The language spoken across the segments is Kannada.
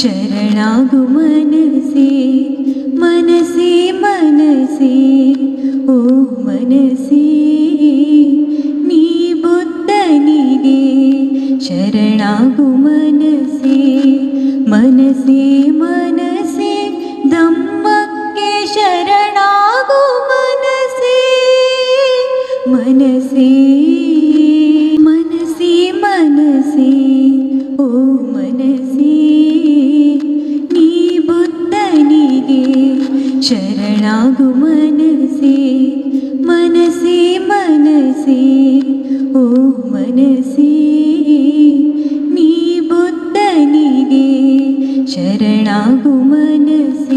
शरणागु मनसे मनसे मनसे ओ मन से नी बुद्ध नी बुद्धनिगे शरणागु मनसे मन मनसे मनसे ओ मनसे निबुद्धनि दे शरणागु मनसे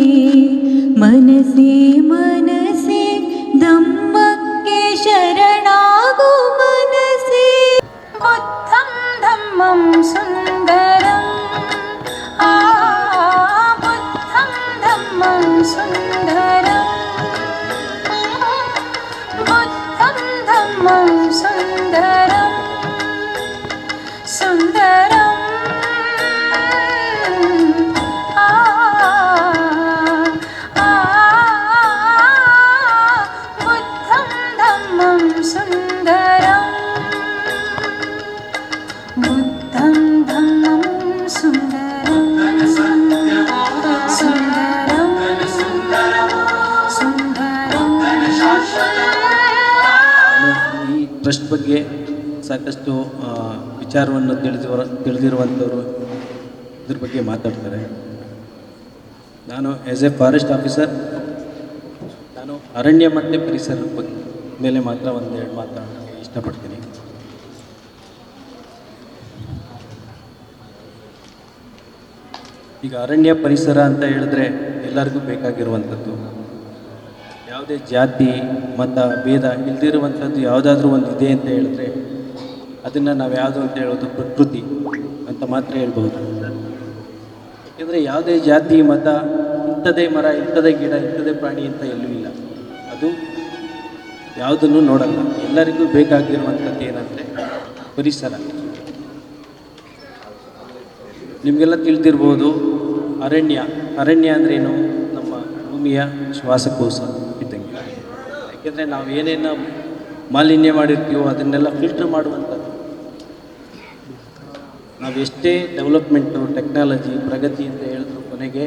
சுந்தரம் புத்தம் தம்மம் சுந்தரம் புத்தம் தம்மம் சுந்தரம் சுந்தரம் ಸುಂದರ ಟ್ರಸ್ಟ್ ಬಗ್ಗೆ ಸಾಕಷ್ಟು ವಿಚಾರವನ್ನು ತಿಳಿದಿರುವ, ತಿಳಿದಿರುವಂಥವರು ಇದ್ರ ಬಗ್ಗೆ ಮಾತಾಡ್ತಾರೆ. ನಾನು ಆ್ಯಸ್ ಎ ಫಾರೆಸ್ಟ್ ಆಫೀಸರ್ ನಾನು ಅರಣ್ಯ ಮತ್ತು ಪರಿಸರ ಬಗ್ಗೆ ಮೇಲೆ ಮಾತ್ರ ಒಂದೆರಡು ಮಾತಾಡೋಕ್ಕೆ ಇಷ್ಟಪಡ್ತೀನಿ. ಈಗ ಅರಣ್ಯ ಪರಿಸರ ಅಂತ ಹೇಳಿದ್ರೆ ಎಲ್ಲರಿಗೂ ಬೇಕಾಗಿರುವಂಥದ್ದು. ಯಾವುದೇ ಜಾತಿ, ಮತ, ಭೇದ, ಇಲ್ದಿರುವಂಥದ್ದು ಯಾವುದಾದ್ರೂ ಒಂದು ಇದೆ ಅಂತ ಹೇಳಿದ್ರೆ ಅದನ್ನು ನಾವು ಯಾವುದು ಅಂತ ಹೇಳೋದು ಪ್ರಕೃತಿ ಅಂತ ಮಾತ್ರ ಹೇಳ್ಬೋದು ಯಾಕೆಂದರೆ ಯಾವುದೇ ಜಾತಿ, ಮತ, ಇಂಥದೇ ಮರ, ಇಂಥದೇ ಗಿಡ, ಇಂಥದೇ ಪ್ರಾಣಿ ಅಂತ ಎಲ್ಲೂ ಇಲ್ಲ. ಅದು ಯಾವುದನ್ನು ನೋಡಲ್ಲ. ಎಲ್ಲರಿಗೂ ಬೇಕಾಗಿರುವಂಥದ್ದು ಏನಂದರೆ ಪರಿಸರ. ನಿಮಗೆಲ್ಲ ತಿಳಿದಿರ್ಬೋದು ಅರಣ್ಯ. ಅರಣ್ಯ ಅಂದ್ರೇನು? ನಮ್ಮ ಭೂಮಿಯ ಶ್ವಾಸಕೋಶ ಇದ್ದಂಗೆ. ಯಾಕೆಂದರೆ ನಾವು ಏನೇನು ಮಾಲಿನ್ಯ ಮಾಡಿರ್ತೀವೋ ಅದನ್ನೆಲ್ಲ ಫಿಲ್ಟರ್ ಮಾಡುವಂಥದ್ದು. ನಾವು ಎಷ್ಟೇ ಡೆವಲಪ್ಮೆಂಟು ಟೆಕ್ನಾಲಜಿ ಪ್ರಗತಿ ಅಂತ ಹೇಳಿದ್ರು ಕೊನೆಗೆ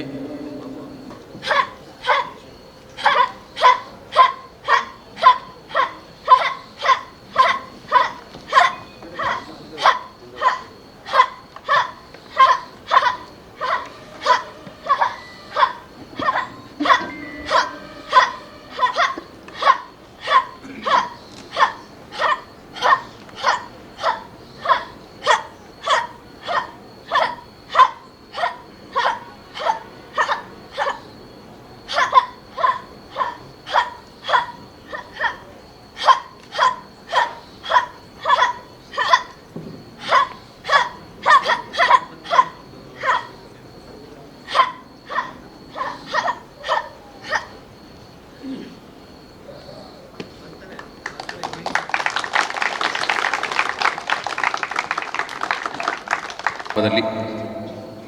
ಪದದಲ್ಲಿ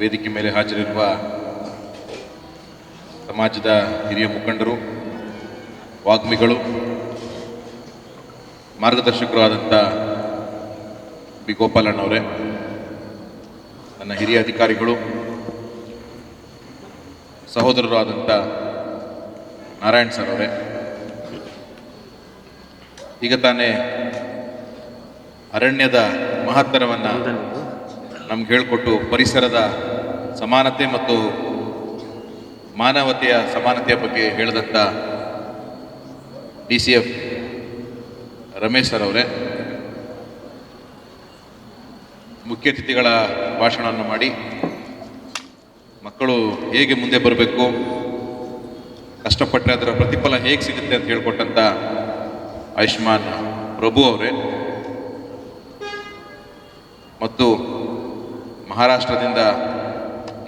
ವೇದಿಕೆ ಮೇಲೆ ಹಾಜರಿರುವ ಸಮಾಜದ ಹಿರಿಯ ಮುಖಂಡರು, ವಾಗ್ಮಿಗಳು ಮಾರ್ಗದರ್ಶಕರು ಆದಂಥ ಬಿ ಗೋಪಾಲಣ್ಣವರೇ, ನನ್ನ ಹಿರಿಯ ಅಧಿಕಾರಿಗಳು ಸಹೋದರರು ಆದಂಥ ನಾರಾಯಣ್ ಸರ್ ಅವರೇ, ಈಗ ತಾನೇ ಅರಣ್ಯದ ಮಹತ್ತರವನ್ನು ನಮ್ಗೆ ಹೇಳಿಕೊಟ್ಟು ಪರಿಸರದ ಸಮಾನತೆ ಮತ್ತು ಮಾನವತೆಯ ಸಮಾನತೆಯ ಬಗ್ಗೆ ಹೇಳಿದಂಥ D C F Ramesh sir ಅವರೇ. ಮುಖ್ಯ ಅತಿಥಿಗಳ ಭಾಷಣವನ್ನು ಮಾಡಿ. ಮಕ್ಕಳು ಹೇಗೆ ಮುಂದೆ ಬರಬೇಕು ಕಷ್ಟಪಟ್ಟರೆ ಅದರ ಪ್ರತಿಫಲ ಹೇಗೆ ಸಿಗುತ್ತೆ ಅಂತ ಹೇಳ್ಕೊಟ್ಟಂಥ ಆಯುಷ್ಮಾನ್ ಪ್ರಭು ಅವರೇ. ಮತ್ತು ಮಹಾರಾಷ್ಟ್ರದಿಂದ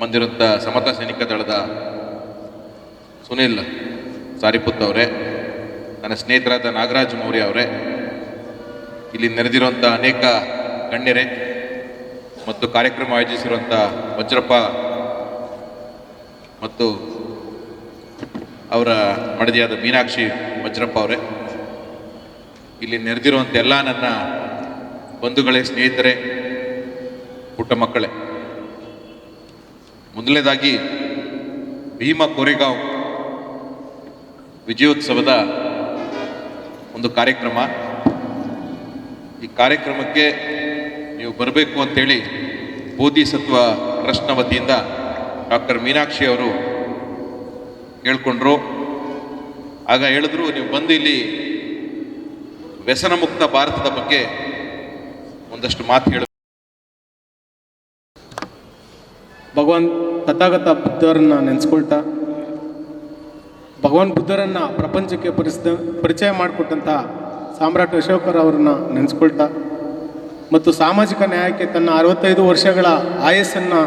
ಬಂದಿರುತ್ತ ಸಮತ ಸೈನಿಕ ದಳದ ಸುನಿಲ್ ಸಾರಿಪುತ್ ಅವರೇ ನನ್ನ ಸ್ನೇಹಿತರಾದ ನಾಗರಾಜ್ ಮೌರ್ಯ ಅವರೇ, ಇಲ್ಲಿ ನೆರೆದಿರುವಂಥ ಅನೇಕ ಗಣ್ಯರೇ ಮತ್ತು ಕಾರ್ಯಕ್ರಮ ಆಯೋಜಿಸಿರುವಂಥ ವಜ್ರಪ್ಪ ಮತ್ತು ಅವರ ಮಡದಿಯಾದ ಮೀನಾಕ್ಷಿ ವಜ್ರಪ್ಪ ಅವರೇ, ಇಲ್ಲಿ ನೆರೆದಿರುವಂಥ ಎಲ್ಲ ನನ್ನ ಬಂಧುಗಳೇ, ಸ್ನೇಹಿತರೆ ಪುಟ್ಟ ಮಕ್ಕಳೇ. ಮೊದಲನೇದಾಗಿ ಭೀಮಾ ಕೋರೆಗಾಂವ್ ವಿಜಯೋತ್ಸವದ ಒಂದು ಕಾರ್ಯಕ್ರಮ. ಈ ಕಾರ್ಯಕ್ರಮಕ್ಕೆ ನೀವು ಬರಬೇಕು ಅಂತೇಳಿ ಬೋಧಿಸತ್ವ ಟ್ರಸ್ಟ್ನ ವತಿಯಿಂದ ಡಾಕ್ಟರ್ ಮೀನಾಕ್ಷಿ ಅವರು ಕೇಳ್ಕೊಂಡ್ರು. ಆಗ ಹೇಳಿದ್ರು, ನೀವು ಬಂದು ಇಲ್ಲಿ ವ್ಯಸನ ಮುಕ್ತ ಭಾರತದ ಬಗ್ಗೆ ಒಂದಷ್ಟು ಮಾತು ಹೇಳ ಭಗವಾನ್ ತಥಾಗತ ಬುದ್ಧರನ್ನ ನೆನೆಸ್ಕೊಳ್ತಾ, ಭಗವಾನ್ ಬುದ್ಧರನ್ನ ಪ್ರಪಂಚಕ್ಕೆ ಪರಿಸಿದ ಪರಿಚಯ ಮಾಡಿಕೊಟ್ಟಂಥ ಸಾಮ್ರಾಟ್ ಅಶೋಕರ್ ಅವರನ್ನ ನೆನೆಸ್ಕೊಳ್ತಾ, ಮತ್ತು ಸಾಮಾಜಿಕ ನ್ಯಾಯಕ್ಕೆ ತನ್ನ ಅರವತ್ತೈದು ವರ್ಷಗಳ ಆಯಸ್ಸನ್ನು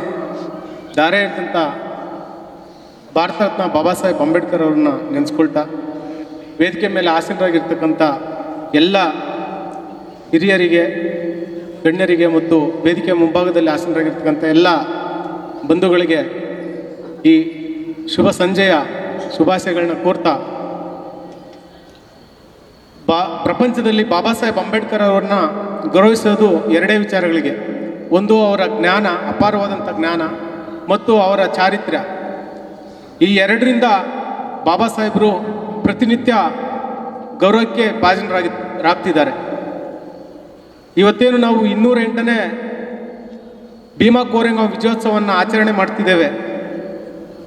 ಧಾರೆ ಇರ್ತಂಥ ಭಾರತ ರತ್ನ ಬಾಬಾ ಸಾಹೇಬ್ ಅಂಬೇಡ್ಕರ್ ಅವ್ರನ್ನ ನೆನೆಸ್ಕೊಳ್ತಾ, ವೇದಿಕೆ ಮೇಲೆ ಆಸೀನರಾಗಿರ್ತಕ್ಕಂಥ ಎಲ್ಲ ಹಿರಿಯರಿಗೆ, ಗಣ್ಯರಿಗೆ ಮತ್ತು ವೇದಿಕೆ ಮುಂಭಾಗದಲ್ಲಿ ಆಸೀನರಾಗಿರ್ತಕ್ಕಂಥ ಎಲ್ಲ ಬಂಧುಗಳಿಗೆ ಈ ಶುಭ ಸಂಜೆಯ ಶುಭಾಶಯಗಳನ್ನ ಕೋರ್ತಾ, ಬಾ, ಪ್ರಪಂಚದಲ್ಲಿ ಬಾಬಾ ಸಾಹೇಬ್ ಅಂಬೇಡ್ಕರ್ ಅವರನ್ನ ಗೌರವಿಸೋದು ಎರಡೇ ವಿಚಾರಗಳಿಗೆ. ಒಂದು, ಅವರ ಜ್ಞಾನ ಅಪಾರವಾದಂಥ ಜ್ಞಾನ, ಮತ್ತು ಅವರ ಚಾರಿತ್ರ್ಯ. ಈ ಎರಡರಿಂದ ಬಾಬಾ ಸಾಹೇಬರು ಪ್ರತಿನಿತ್ಯ ಗೌರವಕ್ಕೆ ಭಾಜನರಾಗಿ, ರಾಗ್ತಿದ್ದಾರೆ. ಇವತ್ತೇನು ನಾವು ಇನ್ನೂರ ಎಂಟನೇ ಭೀಮಾ ಕೋರೆಗಾಂವ್ ವಿಜಯೋತ್ಸವವನ್ನು ಆಚರಣೆ ಮಾಡ್ತಿದ್ದೇವೆ.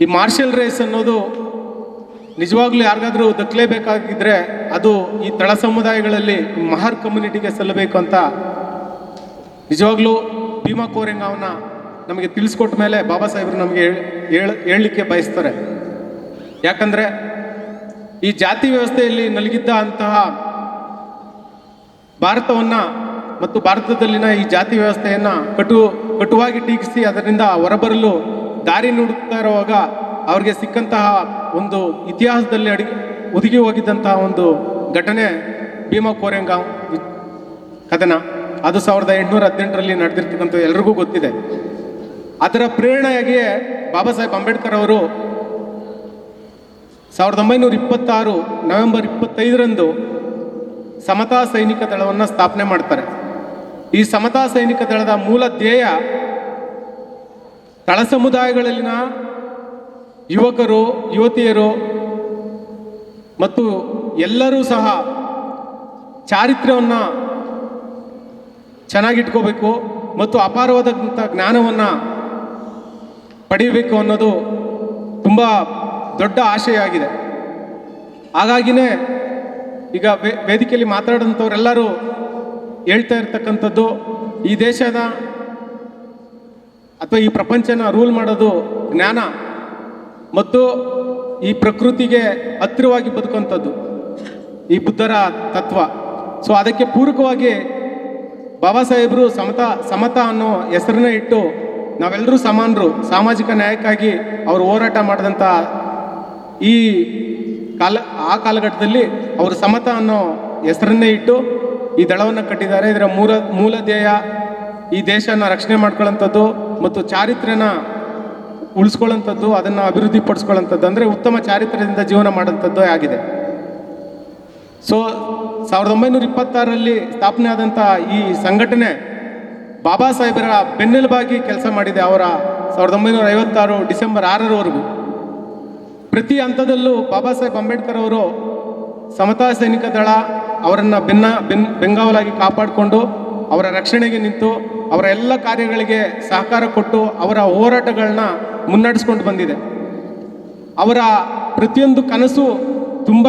ಈ ಮಾರ್ಷಲ್ ರೇಸ್ ಅನ್ನೋದು ನಿಜವಾಗ್ಲೂ ಯಾರಿಗಾದರೂ ದಕ್ಕಲೇಬೇಕಾಗಿದ್ದರೆ ಅದು ಈ ತಳ ಸಮುದಾಯಗಳಲ್ಲಿ ಮಹಾರ್ ಕಮ್ಯುನಿಟಿಗೆ ಸಲ್ಲಬೇಕು ಅಂತ ನಿಜವಾಗ್ಲೂ ಭೀಮಾ ಕೋರೆಂಗಾವನ್ನ ನಮಗೆ ತಿಳಿಸ್ಕೊಟ್ಟ ಮೇಲೆ ಬಾಬಾ ಸಾಹೇಬರು ನಮಗೆ ಹೇಳ, ಹೇಳಲಿಕ್ಕೆ ಬಯಸ್ತಾರೆ. ಯಾಕಂದರೆ ಈ ಜಾತಿ ವ್ಯವಸ್ಥೆಯಲ್ಲಿ ನಲಗಿದ್ದ ಅಂತಹ ಭಾರತವನ್ನು ಮತ್ತು ಭಾರತದಲ್ಲಿನ ಈ ಜಾತಿ ವ್ಯವಸ್ಥೆಯನ್ನು ಕಟು ಕಟುವಾಗಿ ಟೀಕಿಸಿ ಅದರಿಂದ ಹೊರಬರಲು ದಾರಿ ನೋಡುತ್ತಾ ಇರುವಾಗ ಅವ್ರಿಗೆ ಸಿಕ್ಕಂತಹ ಒಂದು ಇತಿಹಾಸದಲ್ಲಿ ಅಡಿ ಒದಗಿ ಹೋಗಿದ್ದಂತಹ ಒಂದು ಘಟನೆ ಭೀಮಾ ಕೋರೆಂಗಾಂವ್ ಕಥನ ಅದು ಸಾವಿರದ ಎಂಟುನೂರ ಹದಿನೆಂಟರಲ್ಲಿ ನಡೆದಿರ್ತಕ್ಕಂಥ ಎಲ್ರಿಗೂ ಗೊತ್ತಿದೆ. ಅದರ ಪ್ರೇರಣೆಯಾಗಿಯೇ ಬಾಬಾ ಸಾಹೇಬ್ ಅಂಬೇಡ್ಕರ್ ಅವರು ಸಾವಿರದ ಒಂಬೈನೂರ ಇಪ್ಪತ್ತಾರು ನವೆಂಬರ್ ಇಪ್ಪತ್ತೈದರಂದು ಸಮತಾ ಸೈನಿಕ ದಳವನ್ನು ಸ್ಥಾಪನೆ ಮಾಡ್ತಾರೆ. ಈ ಸಮತಾ ಸೈನಿಕ ದಳದ ಮೂಲ ಧ್ಯೇಯ ತಳ ಸಮುದಾಯಗಳಲ್ಲಿನ ಯುವಕರು, ಯುವತಿಯರು ಮತ್ತು ಎಲ್ಲರೂ ಸಹ ಚಾರಿತ್ರ್ಯವನ್ನು ಚೆನ್ನಾಗಿಟ್ಕೋಬೇಕು ಮತ್ತು ಅಪಾರವಾದಂಥ ಜ್ಞಾನವನ್ನು ಪಡೆಯಬೇಕು ಅನ್ನೋದು ತುಂಬ ದೊಡ್ಡ ಆಶಯ ಆಗಿದೆ ಹಾಗಾಗಿನೇ ಈಗ ವೇದಿಕೆಯಲ್ಲಿ ಮಾತಾಡಿದಂಥವ್ರೆಲ್ಲರೂ ಹೇಳ್ತಾ ಇರ್ತಕ್ಕಂಥದ್ದು ಈ ದೇಶದ ಅಥವಾ ಈ ಪ್ರಪಂಚನ ರೂಲ್ ಮಾಡೋದು ಜ್ಞಾನ ಮತ್ತು ಈ ಪ್ರಕೃತಿಗೆ ಹತ್ತಿರವಾಗಿ ಬದುಕುವಂಥದ್ದು. ಈ ಬುದ್ಧರ ತತ್ವ. ಸೊ ಅದಕ್ಕೆ ಪೂರಕವಾಗಿ ಬಾಬಾ ಸಾಹೇಬರು ಸಮತಾ, ಸಮತ ಅನ್ನೋ ಹೆಸರನ್ನ ಇಟ್ಟು ನಾವೆಲ್ಲರೂ ಸಮಾನರು, ಸಾಮಾಜಿಕ ನ್ಯಾಯಕ್ಕಾಗಿ ಅವರು ಹೋರಾಟ ಮಾಡಿದಂಥ ಈ ಕಾಲ, ಆ ಕಾಲಘಟ್ಟದಲ್ಲಿ ಅವರು ಸಮತ ಅನ್ನೋ ಹೆಸರನ್ನೇ ಇಟ್ಟು ಈ ದಳವನ್ನು ಕಟ್ಟಿದ್ದಾರೆ. ಇದರ ಮೂಲ ಮೂಲ ಧ್ಯೇಯ ಈ ದೇಶನ ರಕ್ಷಣೆ ಮಾಡ್ಕೊಳ್ಳೋಂಥದ್ದು ಮತ್ತು ಚಾರಿತ್ರ್ಯನ ಉಳಿಸ್ಕೊಳ್ಳೋಂಥದ್ದು ಅದನ್ನು ಅಭಿವೃದ್ಧಿ ಪಡಿಸ್ಕೊಳ್ಳೋಂಥದ್ದು ಅಂದರೆ ಉತ್ತಮ ಚಾರಿತ್ರ್ಯದಿಂದ ಜೀವನ ಮಾಡೋಂಥದ್ದು ಆಗಿದೆ. ಸೊ ಸಾವಿರದ ಒಂಬೈನೂರ ಇಪ್ಪತ್ತಾರರಲ್ಲಿ ಸ್ಥಾಪನೆ ಆದಂಥ ಈ ಸಂಘಟನೆ ಬಾಬಾ ಸಾಹೇಬರ ಬೆನ್ನೆಲುಬಾಗಿ ಕೆಲಸ ಮಾಡಿದೆ ಅವರ ಸಾವಿರದ ಒಂಬೈನೂರ ಐವತ್ತಾರು ಡಿಸೆಂಬರ್ ಆರರವರೆಗೂ. ಪ್ರತಿ ಹಂತದಲ್ಲೂ ಬಾಬಾ ಸಾಹೇಬ್ ಅಂಬೇಡ್ಕರ್ ಅವರು ಸಮತಾ ಸೈನಿಕ ದಳ ಅವರನ್ನು ಬೆನ್ನ ಬೆನ್ ಬೆಂಗಾವಲಾಗಿ ಕಾಪಾಡಿಕೊಂಡು ಅವರ ರಕ್ಷಣೆಗೆ ನಿಂತು ಅವರ ಎಲ್ಲ ಕಾರ್ಯಗಳಿಗೆ ಸಹಕಾರ ಕೊಟ್ಟು ಅವರ ಹೋರಾಟಗಳನ್ನ ಮುನ್ನಡೆಸ್ಕೊಂಡು ಬಂದಿದೆ. ಅವರ ಪ್ರತಿಯೊಂದು ಕನಸು ತುಂಬ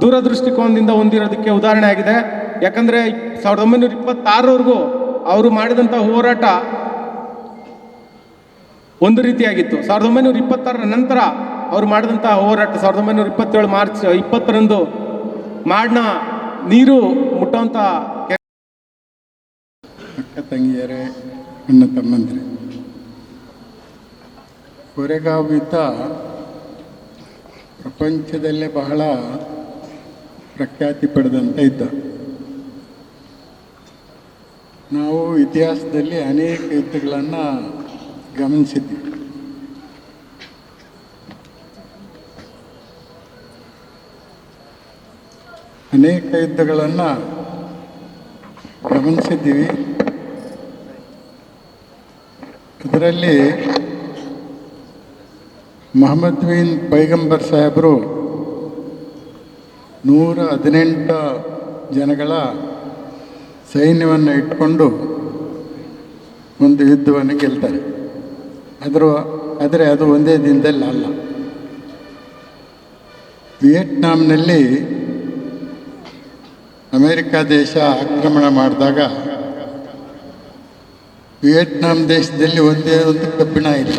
ದೂರದೃಷ್ಟಿಕೋನದಿಂದ ಹೊಂದಿರೋದಕ್ಕೆ ಉದಾಹರಣೆ ಆಗಿದೆ. ಯಾಕಂದರೆ ಸಾವಿರದ ಒಂಬೈನೂರ ಇಪ್ಪತ್ತಾರವರೆಗೂ ಅವರು ಮಾಡಿದಂಥ ಹೋರಾಟ ಒಂದು ರೀತಿಯಾಗಿತ್ತು. ಸಾವಿರದ ಒಂಬೈನೂರ ಇಪ್ಪತ್ತಾರರ ನಂತರ ಅವರು ಮಾಡಿದಂಥ ಹೋರಾಟ ಸಾವಿರದ ಒಂಬೈನೂರ ಇಪ್ಪತ್ತೇಳು ಮಾರ್ಚ್ ಇಪ್ಪತ್ತರಂದು ಮಾಡ್ನ ನೀರು ಮುಟ್ಟುವಂಥ ಕೆ- ಅಕ್ಕ ತಂಗಿಯರೇ ಅಣ್ಣ ತಮ್ಮಂದ್ರೆ ಕೊರೆಗಾವಿತ ಪ್ರಪಂಚದಲ್ಲೇ ಬಹಳ ಪ್ರಖ್ಯಾತಿ ಪಡೆದಂತ ಇದ್ದ. ನಾವು ಇತಿಹಾಸದಲ್ಲಿ ಅನೇಕ ಯುದ್ಧಗಳನ್ನು ಗಮನಿಸಿದ್ವಿ. ಅನೇಕ ಯುದ್ಧಗಳನ್ನು ಗಮನಿಸಿದ್ದೀವಿ ಅದರಲ್ಲಿ ಮೊಹಮ್ಮದ್ ಬಿನ್ ಪೈಗಂಬರ್ ಸಾಹೇಬರು ನೂರ ಹದಿನೆಂಟು ಜನಗಳ ಸೈನ್ಯವನ್ನು ಇಟ್ಕೊಂಡು ಒಂದು ಯುದ್ಧವನ್ನು ಗೆಲ್ತಾರೆ. ಅದರ, ಆದರೆ ಅದು ಒಂದೇ ದಿನದಲ್ಲಿ ಅಲ್ಲ. ವಿಯೆಟ್ನಾಂನಲ್ಲಿ ಅಮೇರಿಕ ದೇಶ ಆಕ್ರಮಣ ಮಾಡಿದಾಗ ವಿಯೆಟ್ನಾಂ ದೇಶದಲ್ಲಿ ಒಂದೇ ಒಂದು ಕಬ್ಬಿಣ ಇಲ್ಲ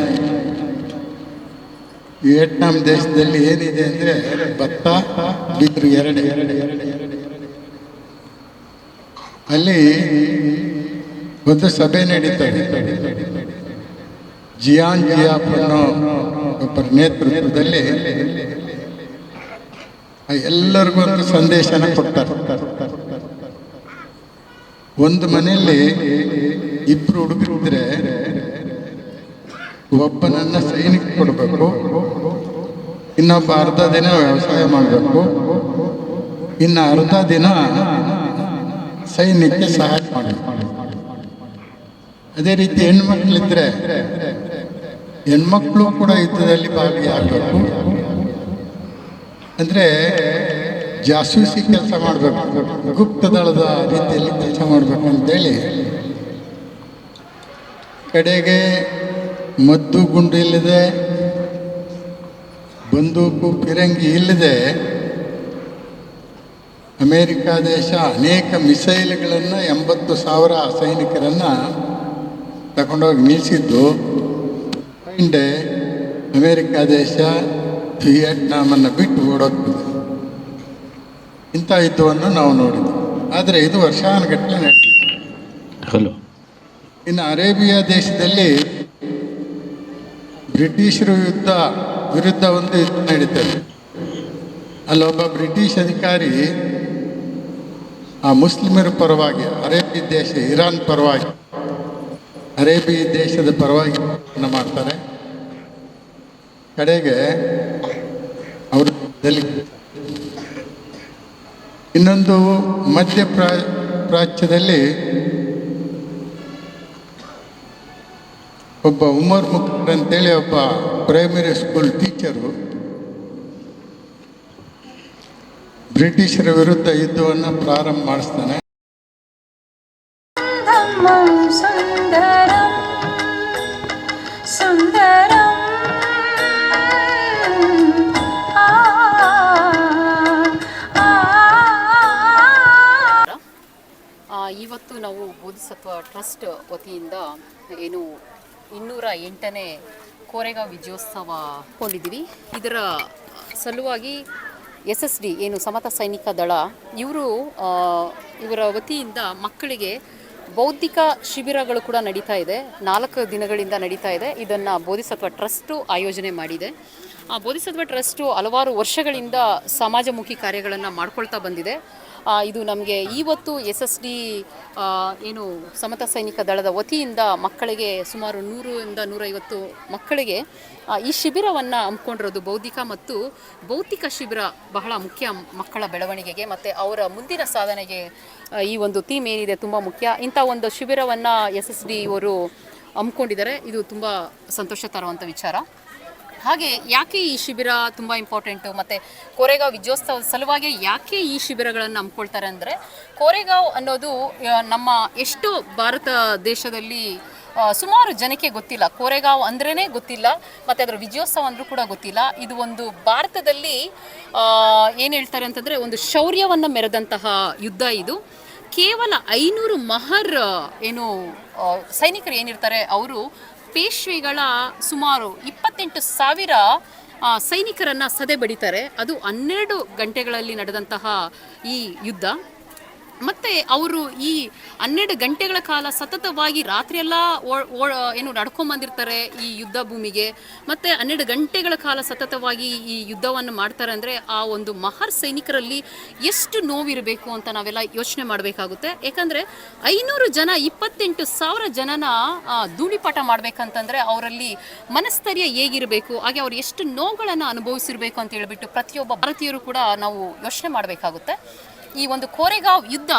ವಿಯೆಟ್ನಾಂ ದೇಶದಲ್ಲಿ ಏನಿದೆ ಅಂದರೆ ಭತ್ತ, ಬಿದ್ರು ಎರಡು. ಎರಡು ಎರಡು ಎರಡು ಅಲ್ಲಿ ಒಂದು ಸಭೆ ನಡೀತದೆ. ಜಿಯಾನ್ ಜಿಯಾಪ್ ಅನ್ನೋ ಒಬ್ಬರ ನೇತೃತ್ವದಲ್ಲಿ ಎಲ್ಲರಿಗೂ ಒಂದು ಸಂದೇಶನ ಕೊಡ್ತಾರೆ. ಒಂದು ಮನೆಯಲ್ಲಿ ಇಬ್ರು ಹುಡುಗರಿದ್ರೆ ಒಬ್ಬನನ್ನ ಸೈನಿಕ ಕೊಡಬೇಕು, ಇನ್ನೊಬ್ಬ ಅರ್ಧ ದಿನ ವ್ಯವಸಾಯ ಮಾಡಬೇಕು, ಇನ್ನು ಅರ್ಧ ದಿನ ಸೈನ್ಯಕ್ಕೆ ಸಹಾಯ ಮಾಡಬೇಕು. ಅದೇ ರೀತಿ ಹೆಣ್ಮಕ್ಳಿದ್ರೆ ಹೆಣ್ಮಕ್ಳು ಕೂಡ ಯುದ್ಧದಲ್ಲಿ ಭಾಗಿಯಾಗಬೇಕು. ಅಂದರೆ ಜಾಸೂಸಿ ಕೆಲಸ ಮಾಡಬೇಕು. ಗುಪ್ತ ದಳದ ರೀತಿಯಲ್ಲಿ ಕೆಲಸ ಮಾಡಬೇಕು ಅಂತೇಳಿ. ಕಡೆಗೆ ಮದ್ದು ಗುಂಡು ಇಲ್ಲದೆ. ಬಂದೂಕು ಫಿರಂಗಿ ಇಲ್ಲದೆ. ಅಮೇರಿಕ ದೇಶ ಅನೇಕ ಮಿಸೈಲ್ಗಳನ್ನು ಎಂಬತ್ತು ಸಾವಿರ ಸೈನಿಕರನ್ನು ತಗೊಂಡೋಗಿ ನಿಲ್ಲಿಸಿದ್ದು. ಹಿಂದೆ ಅಮೇರಿಕ ದೇಶ ವಿಯೆಟ್ನಾಮನ್ನು ಬಿಟ್ಟು ಓಡೋಗ್ತದೆ. ಇಂಥ ಯುದ್ಧವನ್ನು ನಾವು ನೋಡಿದ್ವಿ. ಆದರೆ ಇದು ವರ್ಷಾನುಗಟ್ಟಲೆ ನಡೆದಿದೆ. ಹಲೋ. ಇನ್ನು ಅರೇಬಿಯಾ ದೇಶದಲ್ಲಿ ಬ್ರಿಟಿಷರು ಯುದ್ಧ ವಿರುದ್ಧ ಒಂದು ಯುದ್ಧ ನಡೀತದೆ. ಅಲ್ಲೊಬ್ಬ ಬ್ರಿಟಿಷ್ ಅಧಿಕಾರಿ ಆ ಮುಸ್ಲಿಮರ ಪರವಾಗಿ ಅರೇಬಿ ದೇಶ ಇರಾನ್ ಪರವಾಗಿ ಅರೇಬಿ ದೇಶದ ಪರವಾಗಿ ಮಾಡ್ತಾರೆ. ಕಡೆಗೆ ಅವರು ಡೆಲ್ಲಿ ಇನ್ನೊಂದು ಮಧ್ಯ ಪ್ರಾ ಪ್ರಾಚ್ಯದಲ್ಲಿ ಒಬ್ಬ ಉಮರ್ ಮುಖಂಡ್ ಅಂತೇಳಿ ಒಬ್ಬ ಪ್ರೈಮರಿ ಸ್ಕೂಲ್ ಟೀಚರು ಬ್ರಿಟಿಷರ ವಿರುದ್ಧ ಯುದ್ಧವನ್ನು ಪ್ರಾರಂಭ ಮಾಡಿಸ್ತಾನೆ. ಸುಂದರ ಬೋಧಿಸತ್ವ ಟ್ರಸ್ಟ್ ವತಿಯಿಂದ ಏನು ಇನ್ನೂರ ಎಂಟನೇ ಕೋರೆಗಾಂವ್ ವಿಜಯೋತ್ಸವ ಕೊಂಡಿದ್ದೀವಿ. ಇದರ ಸಲುವಾಗಿ ಎಸ್ ಎಸ್ ಡಿ ಏನು ಸಮತ ಸೈನಿಕ ದಳ, ಇವರು ಇವರ ವತಿಯಿಂದ ಮಕ್ಕಳಿಗೆ ಬೌದ್ಧಿಕ ಶಿಬಿರಗಳು ಕೂಡ ನಡೀತಾ ಇದೆ. ನಾಲ್ಕು ದಿನಗಳಿಂದ ನಡೀತಾ ಇದೆ. ಇದನ್ನು ಬೋಧಿಸತ್ವ ಟ್ರಸ್ಟು ಆಯೋಜನೆ ಮಾಡಿದೆ. ಬೋಧಿಸತ್ವ ಟ್ರಸ್ಟು ಹಲವಾರು ವರ್ಷಗಳಿಂದ ಸಮಾಜಮುಖಿ ಕಾರ್ಯಗಳನ್ನು ಮಾಡ್ಕೊಳ್ತಾ ಬಂದಿದೆ. ಇದು ನಮಗೆ ಇವತ್ತು ಎಸ್ ಎಸ್ ಡಿ ಏನು ಸಮತ ಸೈನಿಕ ದಳದ ವತಿಯಿಂದ ಮಕ್ಕಳಿಗೆ ಸುಮಾರು ನೂರರಿಂದ ನೂರೈವತ್ತು ಮಕ್ಕಳಿಗೆ ಈ ಶಿಬಿರವನ್ನು ಹಮ್ಮಿಕೊಂಡಿರೋದು ಬೌದ್ಧಿಕ ಮತ್ತು ಭೌತಿಕ ಶಿಬಿರ ಬಹಳ ಮುಖ್ಯ ಮಕ್ಕಳ ಬೆಳವಣಿಗೆಗೆ ಮತ್ತು ಅವರ ಮುಂದಿನ ಸಾಧನೆಗೆ ಈ ಒಂದು ಥೀಮ್ ಏನಿದೆ ತುಂಬ ಮುಖ್ಯ. ಇಂಥ ಒಂದು ಶಿಬಿರವನ್ನು ಎಸ್ ಎಸ್ ಡಿ ಇವರು ಹಮ್ಮಿಕೊಂಡಿದ್ದಾರೆ. ಇದು ತುಂಬ ಸಂತೋಷ ತರುವಂಥ ವಿಚಾರ. ಹಾಗೆ ಯಾಕೆ ಈ ಶಿಬಿರ ತುಂಬ ಇಂಪಾರ್ಟೆಂಟು ಮತ್ತು ಕೋರೆಗಾವ್ ವಿಜಯೋತ್ಸವದ ಸಲುವಾಗಿ ಯಾಕೆ ಈ ಶಿಬಿರಗಳನ್ನು ಹಮ್ಮಿಕೊಳ್ತಾರೆ ಅಂದರೆ, ಕೋರೆಗಾವ್ ಅನ್ನೋದು ನಮ್ಮ ಎಷ್ಟು ಭಾರತ ದೇಶದಲ್ಲಿ ಸುಮಾರು ಜನಕ್ಕೆ ಗೊತ್ತಿಲ್ಲ. ಕೋರೆಗಾವ್ ಅಂದ್ರೇ ಗೊತ್ತಿಲ್ಲ, ಮತ್ತು ಅದರ ವಿಜಯೋತ್ಸವ ಅಂದರೂ ಕೂಡ ಗೊತ್ತಿಲ್ಲ. ಇದು ಒಂದು ಭಾರತದಲ್ಲಿ ಏನು ಹೇಳ್ತಾರೆ ಅಂತಂದರೆ ಒಂದು ಶೌರ್ಯವನ್ನು ಮೆರೆದಂತಹ ಯುದ್ಧ ಇದು. ಕೇವಲ ಐನೂರು ಮಹರ್ ಏನು ಸೈನಿಕರು ಏನಿರ್ತಾರೆ, ಅವರು ಪೇಶ್ವೆಗಳ ಸುಮಾರು ಇಪ್ಪತ್ತೆಂಟು ಸಾವಿರ ಸೈನಿಕರನ್ನು ಸದೆ ಬಡಿತಾರೆ ಅದು ಹನ್ನೆರಡು ಗಂಟೆಗಳಲ್ಲಿ ನಡೆದಂತಹ ಈ ಯುದ್ಧ. ಮತ್ತು ಅವರು ಈ ಹನ್ನೆರಡು ಗಂಟೆಗಳ ಕಾಲ ಸತತವಾಗಿ ರಾತ್ರಿಯೆಲ್ಲ ಏನು ನಡ್ಕೊಂಬಂದಿರ್ತಾರೆ ಈ ಯುದ್ಧ ಭೂಮಿಗೆ. ಮತ್ತು ಹನ್ನೆರಡು ಗಂಟೆಗಳ ಕಾಲ ಸತತವಾಗಿ ಈ ಯುದ್ಧವನ್ನು ಮಾಡ್ತಾರೆ ಅಂದರೆ ಆ ಒಂದು ಮಹರ್ ಸೈನಿಕರಲ್ಲಿ ಎಷ್ಟು ನೋವಿರಬೇಕು ಅಂತ ನಾವೆಲ್ಲ ಯೋಚನೆ ಮಾಡಬೇಕಾಗುತ್ತೆ. ಯಾಕಂದರೆ ಐನೂರು ಜನ, ಇಪ್ಪತ್ತೆಂಟು ಸಾವಿರ ಜನನ ಧೂಳಿಪಾಠ ಮಾಡಬೇಕಂತಂದರೆ ಅವರಲ್ಲಿ ಮನಸ್ಥೈರ್ಯ ಹೇಗಿರಬೇಕು, ಹಾಗೆ ಅವ್ರು ಎಷ್ಟು ನೋವುಗಳನ್ನು ಅನುಭವಿಸಿರಬೇಕು ಅಂತ ಹೇಳಿಬಿಟ್ಟು ಪ್ರತಿಯೊಬ್ಬ ಭಾರತೀಯರು ಕೂಡ ನಾವು ಯೋಚನೆ ಮಾಡಬೇಕಾಗುತ್ತೆ. ಈ ಒಂದು ಕೋರೆಗಾವ್ ಯುದ್ಧ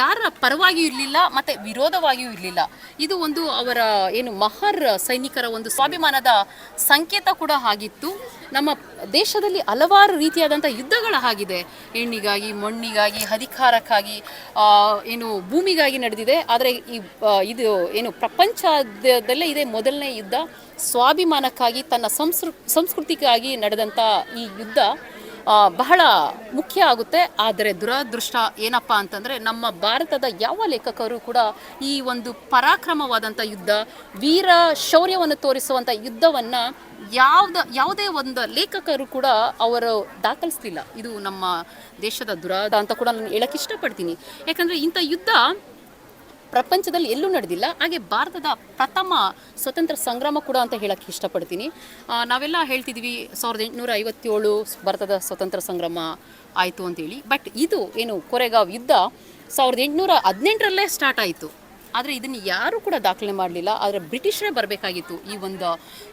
ಯಾರ ಪರವಾಗಿಯೂ ಇರಲಿಲ್ಲ, ಮತ್ತು ವಿರೋಧವಾಗಿಯೂ ಇರಲಿಲ್ಲ. ಇದು ಒಂದು ಅವರ, ಏನು, ಮಹರ್ ಸೈನಿಕರ ಒಂದು ಸ್ವಾಭಿಮಾನದ ಸಂಕೇತ ಕೂಡ ಆಗಿತ್ತು. ನಮ್ಮ ದೇಶದಲ್ಲಿ ಹಲವಾರು ರೀತಿಯಾದಂಥ ಯುದ್ಧಗಳ ಆಗಿದೆ. ಹೆಣ್ಣಿಗಾಗಿ, ಮಣ್ಣಿಗಾಗಿ, ಅಧಿಕಾರಕ್ಕಾಗಿ ಏನು, ಭೂಮಿಗಾಗಿ ನಡೆದಿದೆ. ಆದರೆ ಈ ಇದು, ಏನು, ಪ್ರಪಂಚದಲ್ಲೇ ಇದೆ ಮೊದಲನೇ ಯುದ್ಧ. ಸ್ವಾಭಿಮಾನಕ್ಕಾಗಿ, ತನ್ನ ಸಂಸ್ಕೃ, ಸಂಸ್ಕೃತಿಗಾಗಿ ನಡೆದಂಥ ಈ ಯುದ್ಧ ಬಹಳ ಮುಖ್ಯ ಆಗುತ್ತೆ. ಆದರೆ ದುರದೃಷ್ಟ ಏನಪ್ಪ ಅಂತಂದರೆ ನಮ್ಮ ಭಾರತದ ಯಾವ ಲೇಖಕರು ಕೂಡ ಈ ಒಂದು ಪರಾಕ್ರಮವಾದಂಥ ಯುದ್ಧ, ವೀರ ಶೌರ್ಯವನ್ನು ತೋರಿಸುವಂಥ ಯುದ್ಧವನ್ನು ಯಾವ್ದ, ಯಾವುದೇ ಒಂದು ಲೇಖಕರು ಕೂಡ ಅವರು ದಾಖಲಿಸ್ತಿಲ್ಲ ಇದು ನಮ್ಮ ದೇಶದ ದುರಾದ ಅಂತ ಕೂಡ ನಾನು ಹೇಳಕ್ಕೆ ಇಷ್ಟಪಡ್ತೀನಿ. ಯಾಕಂದರೆ ಇಂಥ ಯುದ್ಧ ಪ್ರಪಂಚದಲ್ಲಿ ಎಲ್ಲೂ ನಡೆದಿಲ್ಲ. ಹಾಗೆ ಭಾರತದ ಪ್ರಥಮ ಸ್ವತಂತ್ರ ಸಂಗ್ರಾಮ ಕೂಡ ಅಂತ ಹೇಳಕ್ಕೆ ಇಷ್ಟಪಡ್ತೀನಿ. ನಾವೆಲ್ಲ ಹೇಳ್ತಿದ್ವಿ, ಸಾವಿರದ ಎಂಟುನೂರ ಐವತ್ತೇಳು ಭಾರತದ ಸ್ವತಂತ್ರ ಸಂಗ್ರಾಮ ಆಯಿತು ಅಂತೇಳಿ. ಬಟ್ ಇದು ಏನು ಕೊರೆಗಾವ್ ಯುದ್ಧ, ಸಾವಿರದ ಎಂಟುನೂರ ಹದಿನೆಂಟರಲ್ಲೇ ಸ್ಟಾರ್ಟ್ ಆಯಿತು. ಆದರೆ ಇದನ್ನು ಯಾರೂ ಕೂಡ ದಾಖಲೆ ಮಾಡಲಿಲ್ಲ. ಆದರೆ ಬ್ರಿಟಿಷರೇ ಬರಬೇಕಾಗಿತ್ತು ಈ ಒಂದು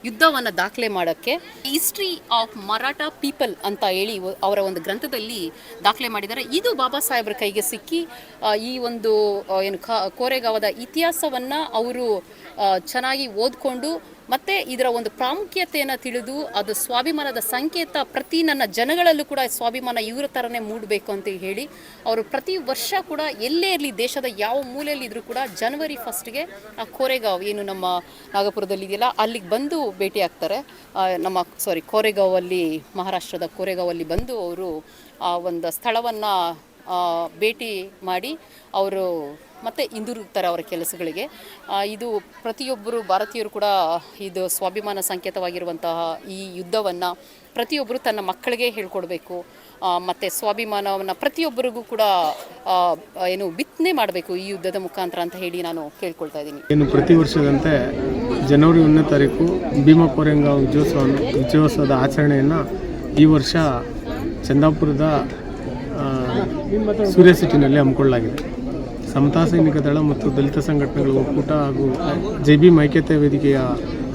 ಯುದ್ಧವನ್ನು ದಾಖಲೆ ಮಾಡೋಕ್ಕೆ. ಹಿಸ್ಟ್ರಿ ಆಫ್ ಮರಾಠ ಪೀಪಲ್ ಅಂತ ಹೇಳಿ ಅವರ ಒಂದು ಗ್ರಂಥದಲ್ಲಿ ದಾಖಲೆ ಮಾಡಿದ್ದಾರೆ. ಇದು ಬಾಬಾ ಸಾಹೇಬ್ರ ಕೈಗೆ ಸಿಕ್ಕಿ ಈ ಒಂದು ಏನು ಕೋರೆಗಾವದ ಇತಿಹಾಸವನ್ನು ಅವರು ಚೆನ್ನಾಗಿ ಓದ್ಕೊಂಡು ಮತ್ತು ಇದರ ಒಂದು ಪ್ರಾಮುಖ್ಯತೆಯನ್ನು ತಿಳಿದು ಅದು ಸ್ವಾಭಿಮಾನದ ಸಂಕೇತ ಪ್ರತಿ ನನ್ನ ಜನಗಳಲ್ಲೂ ಕೂಡ ಸ್ವಾಭಿಮಾನ ಇವರ ಥರನೇ ಮೂಡಬೇಕು ಅಂತ ಹೇಳಿ ಅವರು ಪ್ರತಿ ವರ್ಷ ಕೂಡ ಎಲ್ಲೇ ಇರಲಿ ದೇಶದ ಯಾವ ಮೂಲೆಯಲ್ಲಿ ಇದ್ರೂ ಕೂಡ ಜನವರಿ ಫಸ್ಟ್ಗೆ ಆ ಕೋರೆಗಾವ್ ಏನು ನಮ್ಮ ನಾಗಪುರದಲ್ಲಿ ಇದೆಯಲ್ಲ, ಅಲ್ಲಿಗೆ ಬಂದು ಭೇಟಿ ಆಗ್ತಾರೆ. ನಮ್ಮ ಸಾರಿ ಕೋರೆಗಾವಲ್ಲಿ ಮಹಾರಾಷ್ಟ್ರದ ಕೋರೆಗಾವಲ್ಲಿ ಬಂದು ಅವರು ಆ ಒಂದು ಸ್ಥಳವನ್ನು ಭೇಟಿ ಮಾಡಿ ಅವರು ಮತ್ತೆ ಹಿಂದಿರುಗ್ತಾರೆ ಅವರ ಕೆಲಸಗಳಿಗೆ. ಇದು ಪ್ರತಿಯೊಬ್ಬರು ಭಾರತೀಯರು ಕೂಡ ಇದು ಸ್ವಾಭಿಮಾನ ಸಂಕೇತವಾಗಿರುವಂತಹ ಈ ಯುದ್ಧವನ್ನು ಪ್ರತಿಯೊಬ್ಬರು ತನ್ನ ಮಕ್ಕಳಿಗೆ ಹೇಳ್ಕೊಡ್ಬೇಕು. ಮತ್ತು ಸ್ವಾಭಿಮಾನವನ್ನು ಪ್ರತಿಯೊಬ್ಬರಿಗೂ ಕೂಡ ಏನು ಬಿತ್ತನೆ ಮಾಡಬೇಕು ಈ ಯುದ್ಧದ ಮುಖಾಂತರ ಅಂತ ಹೇಳಿ ನಾನು ಕೇಳ್ಕೊಳ್ತಾ ಇದ್ದೀನಿ. ಇನ್ನು ಪ್ರತಿ ವರ್ಷದಂತೆ ಜನವರಿ ಒಂದನೇ ತಾರೀಕು ಭೀಮಾ ಕೋರೆಂಗಾಂವ್ ವಿಜಯೋತ್ಸವ ವಿಜಯೋತ್ಸವದ ಆಚರಣೆಯನ್ನು ಈ ವರ್ಷ ಚಂದಾಪುರದ ಸೂರ್ಯ ಸಿಟಿನಲ್ಲಿ ಹಮ್ಮಿಕೊಳ್ಳಲಾಗಿದೆ. ಸಮತಾ ಸೈನಿಕ ದಳ ಮತ್ತು ದಲಿತ ಸಂಘಟನೆಗಳ ಒಕ್ಕೂಟ ಹಾಗೂ ಜೆ ಬಿ ಮೈಕ್ಯತೆ ವೇದಿಕೆಯ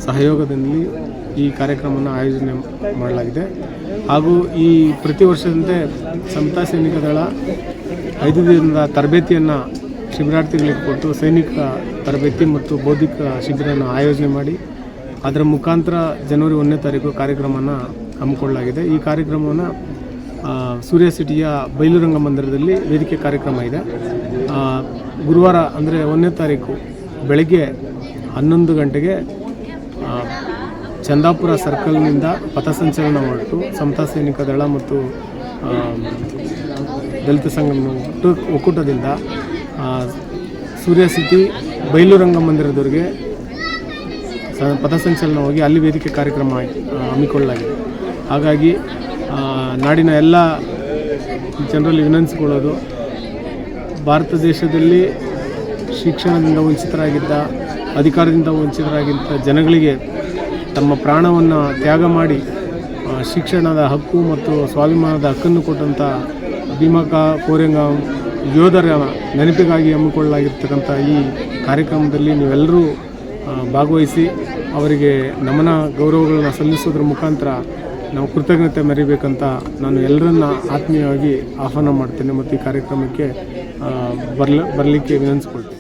ಸಹಯೋಗದಲ್ಲಿ ಈ ಕಾರ್ಯಕ್ರಮವನ್ನು ಆಯೋಜನೆ ಮಾಡಲಾಗಿದೆ. ಹಾಗೂ ಈ ಪ್ರತಿ ವರ್ಷದಂತೆ ಸಮತಾ ಸೈನಿಕ ದಳ ಐದು ದಿನದ ತರಬೇತಿಯನ್ನು ಶಿಬಿರಾರ್ಥಿಗಳಿಗೆ ಕೊಟ್ಟು ಸೈನಿಕ ತರಬೇತಿ ಮತ್ತು ಬೌದ್ಧಿಕ ಶಿಬಿರನ ಆಯೋಜನೆ ಮಾಡಿ ಅದರ ಮುಖಾಂತರ ಜನವರಿ ಒಂದನೇ ತಾರೀಕು ಕಾರ್ಯಕ್ರಮನ ಹಮ್ಮಿಕೊಳ್ಳಲಾಗಿದೆ. ಈ ಕಾರ್ಯಕ್ರಮವನ್ನು ಸೂರ್ಯ ಸಿಟಿಯ ಬೈಲುರಂಗ ಮಂದಿರದಲ್ಲಿ ವೇದಿಕೆ ಕಾರ್ಯಕ್ರಮ ಇದೆ. ಗುರುವಾರ ಅಂದರೆ ಒಂದನೇ ತಾರೀಕು ಬೆಳಗ್ಗೆ ಹನ್ನೊಂದು ಗಂಟೆಗೆ ಚಂದಾಪುರ ಸರ್ಕಲ್ನಿಂದ ಪಥಸಂಚಲನ ಹೊರಟು ಸಮತಾ ಸೈನಿಕ ದಳ ಮತ್ತು ದಲಿತ ಸಂಘ ಒಕ್ಕೂಟದಿಂದ ಸೂರ್ಯ ಸಿಟಿ ಮಂದಿರದವರೆಗೆ ಸ- ಪಥಸಂಚಲನ ಹೋಗಿ ಅಲ್ಲಿ ವೇದಿಕೆ ಕಾರ್ಯಕ್ರಮ ಹಮ್ಮಿಕೊಳ್ಳಲಾಗಿದೆ. ಹಾಗಾಗಿ ನಾಡಿನ ಎಲ್ಲ ಜನರಲ್ಲಿ ವಿನಂತಿಸಿಕೊಳ್ಳೋದು. ಭಾರತ ದೇಶದಲ್ಲಿ ಶಿಕ್ಷಣದಿಂದ ವಂಚಿತರಾಗಿದ್ದ, ಅಧಿಕಾರದಿಂದ ವಂಚಿತರಾಗಿದ್ದ ಜನಗಳಿಗೆ ತಮ್ಮ ಪ್ರಾಣವನ್ನು ತ್ಯಾಗ ಮಾಡಿ ಶಿಕ್ಷಣದ ಹಕ್ಕು ಮತ್ತು ಸ್ವಾಭಿಮಾನದ ಹಕ್ಕನ್ನು ಕೊಟ್ಟಂಥ ಭೀಮಕ ಕೋರೆಂಗ ಯೋಧರ ನೆನಪಿಗಾಗಿ ಹಮ್ಮಿಕೊಳ್ಳಲಾಗಿರ್ತಕ್ಕಂಥ ಈ ಕಾರ್ಯಕ್ರಮದಲ್ಲಿ ನೀವೆಲ್ಲರೂ ಭಾಗವಹಿಸಿ ಅವರಿಗೆ ನಮನ ಗೌರವಗಳನ್ನು ಸಲ್ಲಿಸೋದ್ರ ಮುಖಾಂತರ ನಾವು ಕೃತಜ್ಞತೆ ಮೆರಿಬೇಕಂತ ನಾನು ಎಲ್ಲರನ್ನ ಆತ್ಮೀಯವಾಗಿ ಆಹ್ವಾನ ಮಾಡ್ತೇನೆ ಮತ್ತು ಈ ಕಾರ್ಯಕ್ರಮಕ್ಕೆ ಬರಲ ಬರಲಿಕ್ಕೆ ವಿನಂತಿಸ್ಕೊಳ್ತೇನೆ.